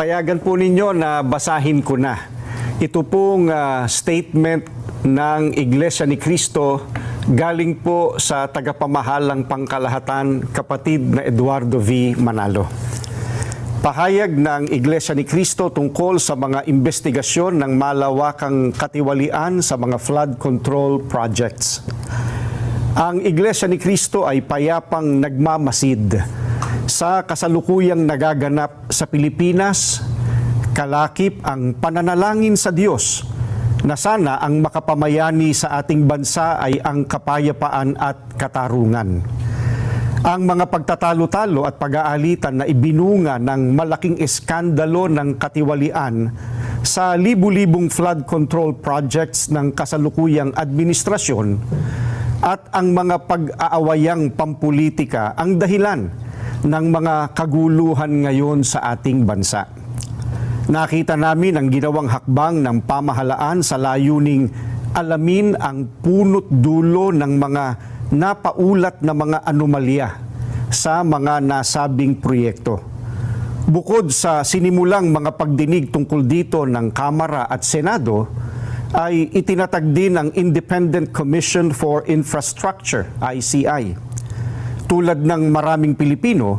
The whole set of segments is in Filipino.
Payagan po ninyo na basahin ko na. Ito pong ah, statement ng Iglesia ni Cristo galing po sa tagapamahalang pangkalahatan kapatid na Eduardo V. Manalo. Pahayag ng Iglesia ni Cristo tungkol sa mga investigasyon ng malawakang katiwalian sa mga flood control projects. Ang Iglesia ni Cristo ay payapang nagmamasid sa kasalukuyang nagaganap sa Pilipinas, kalakip ang pananalangin sa Diyos na sana ang makapamayani sa ating bansa ay ang kapayapaan at katarungan. Ang mga pagtatalo-talo at pag-aalitan na ibinunga ng malaking eskandalo ng katiwalian sa libu-libong flood control projects ng kasalukuyang administrasyon at ang mga pag-aawayang pampolitika ang dahilan ng mga kaguluhan ngayon sa ating bansa. Nakita namin ang ginawang hakbang ng pamahalaan sa layuning alamin ang punot dulo ng mga napaulat na mga anomalya sa mga nasabing proyekto. Bukod sa sinimulang mga pagdinig tungkol dito ng Kamara at Senado, ay itinatag din ang Independent Commission for Infrastructure, ICI. Tulad ng maraming Pilipino,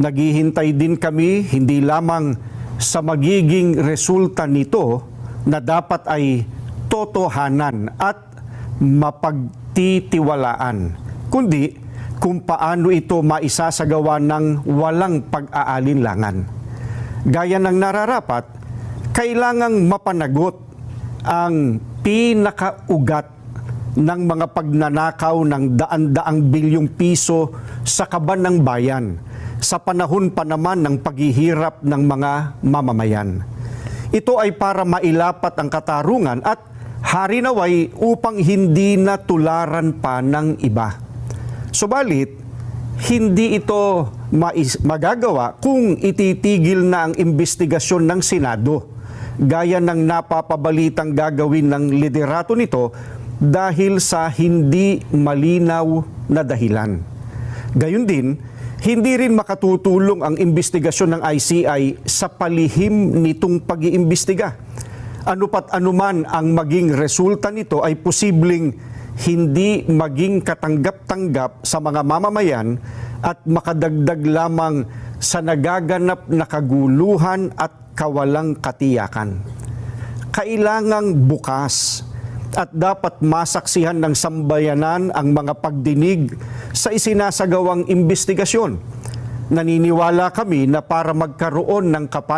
naghihintay din kami hindi lamang sa magiging resulta nito na dapat ay totohanan at mapagtitiwalaan, kundi kung paano ito maisasagawa ng walang pag-aalinlangan. Gaya ng nararapat, kailangang mapanagot ang pinakaugat ng mga pagnanakaw ng daan-daang bilyong piso sa kaban ng bayan sa panahon pa naman ng paghihirap ng mga mamamayan. Ito ay para mailapat ang katarungan at harinaway upang hindi na tularan pa ng iba. Subalit, hindi ito magagawa kung ititigil na ang investigasyon ng Senado gaya ng napapabalitang gagawin ng liderato nito dahil sa hindi malinaw na dahilan. Gayun din, hindi rin makatutulong ang investigasyon ng ICI sa palihim nitong pag-iimbestiga. Ano pat anuman ang maging resulta nito ay posibleng hindi maging katanggap-tanggap sa mga mamamayan at makadagdag lamang sa nagaganap na kaguluhan at kawalang katiyakan. Kailangang bukas at dapat masaksihan ng sambayanan ang mga pagdinig sa isinasagawang investigasyon. Naniniwala kami na para magkaroon ng kapayapaan